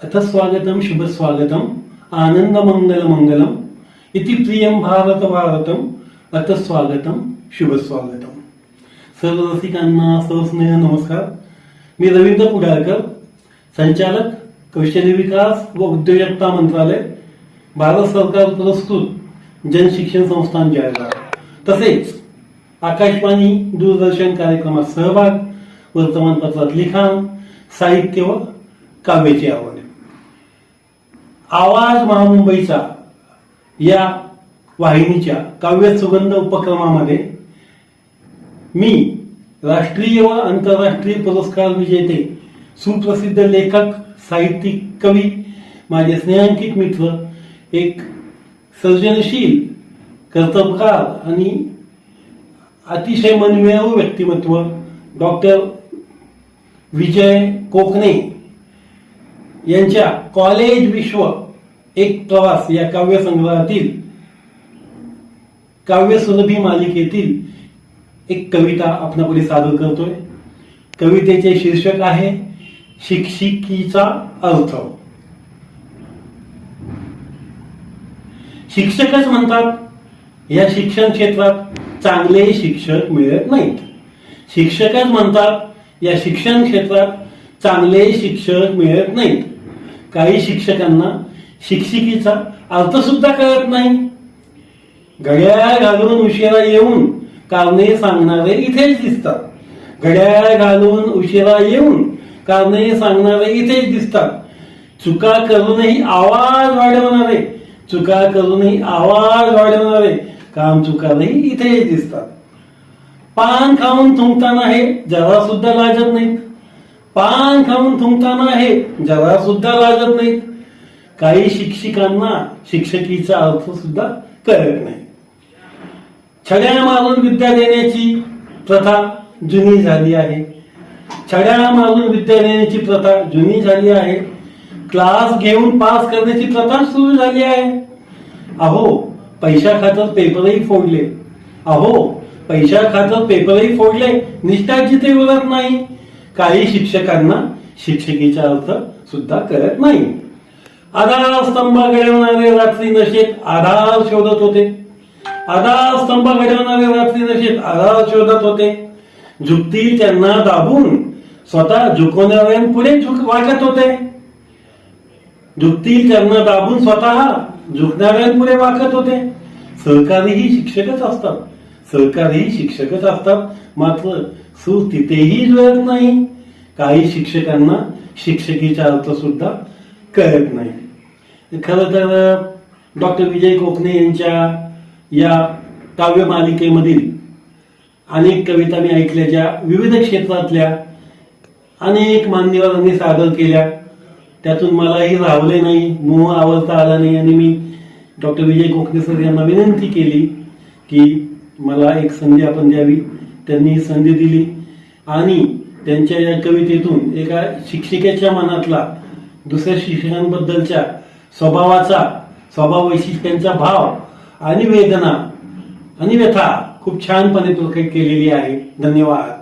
अथ स्वागतम शुभ स्वागतम आनंद मंगल मंगलम इति प्रियम भारत भारतम अथ स्वागतम शुभ स्वागतम सर्व रसिकांना सहस्नेह नमस्कार। मी रवींद्र कुडाळकर संचालक कौशल्य विकास व उद्योजकता मंत्रालय भारत सरकार पुरस्कृत जनशिक्षण संस्थान जळगाव तसेच आकाशवाणी दूरदर्शन कार्यक्रमात सहभाग वर्तमानपत्रात लिखाण साहित्य व काव्याची आवड। आवाज महामुंबईचा या वाहिनीच्या काव्य सुगंध उपक्रमामध्ये मी राष्ट्रीय व आंतरराष्ट्रीय पुरस्कार विजेते सुप्रसिद्ध लेखक साहित्यिक कवी माझे स्नेहांकित मित्र एक सर्जनशील कर्तव्यकार आणि अतिशय मनमिळावू व्यक्तिमत्व डॉक्टर विजय कोकणे. यांच्या कॉलेज विश्व एक प्रवास या काव्य संग्रहातील काव्य सुलभी मालिकेतील एक कविता आपणापुढे सादर करतोय. कवितेचे शीर्षक आहे शिक्षिकीचा अर्थ. शिक्षकच म्हणतात या शिक्षण क्षेत्रात चांगले शिक्षक मिळत नाहीत. शिक्षकच म्हणतात या शिक्षण क्षेत्रात चांगले शिक्षक मिळत नाहीत. काही शिक्षकांना शिक्षिकेचा अर्थ सुद्धा कळत नाही. घड्याळ घालून उशिरा येऊन कारणे सांगणारे इथेच दिसतात. घड्याळ घालून उशिरा येऊन कारणे सांगणारे इथेच दिसतात. चुका करूनही आवाज वाढवणारे चुका करूनही आवाज वाढवणारे काम चुकानेही इथेच दिसतात. पान खाऊन थुंकताना हे जरा सुद्धा लाजत नाहीत. पान खाऊन थुंकताना हे जरा सुद्धा लागत नाहीत. काही शिक्षिकांना शिक्षकीचा अर्थ सुद्धा कळत नाही. छड्या मारून विद्या देण्याची प्रथा जुनी झाली आहे. छड्या मारून विद्या देण्याची प्रथा जुनी झाली आहे. क्लास घेऊन पास करण्याची प्रथा सुरू झाली आहे. अहो पैशा खातर पेपरही फोडले. अहो पैशा खातर पेपरही फोडले. निष्ठा जिथे उरत नाही. काही शिक्षकांना शिक्षकीचा अर्थ सुद्धा करत नाही. आधार स्तंभ घडवणारे रात्री नशेत आधार शोधत होते. आधार स्तंभ घडवणारे रात्री नशेत आधार शोधत होते. झुकतील त्यांना दाबून स्वतः झुकवणाऱ्यांपुढे झुक वागत होते. झुकतील त्यांना दाबून स्वतः झुकणाऱ्यांपुढे वागत होते. सहकारीही शिक्षकच असतात. सहकारीही शिक्षकच असतात. मात्र सूर तिथेही जुळत नाही काही शिक्षकांना शिक्षकीचा अर्थ सुद्धा कळत नाही. खरं तर डॉक्टर विजय कोकणे यांच्या या काव्य मालिकेमधील अनेक कविता मी ऐकल्या ज्या विविध क्षेत्रातल्या अनेक मान्यवरांनी सादर केल्या. त्यातून मलाही राहवले नाही मोह आवडता आला नाही आणि मी डॉक्टर विजय कोकणे सर यांना विनंती केली की मला एक संधी आपण द्यावी. त्यांनी संधी दिली आणि त्यांच्या या कवितेतून एका शिक्षिकेच्या मनातला दुसऱ्या शिक्षकांबद्दलच्या स्वभावाचा स्वभाव वैशिष्ट्यांचा भाव आणि वेदना आणि व्यथा खूप छानपणे प्रकट केलेली आहे. धन्यवाद.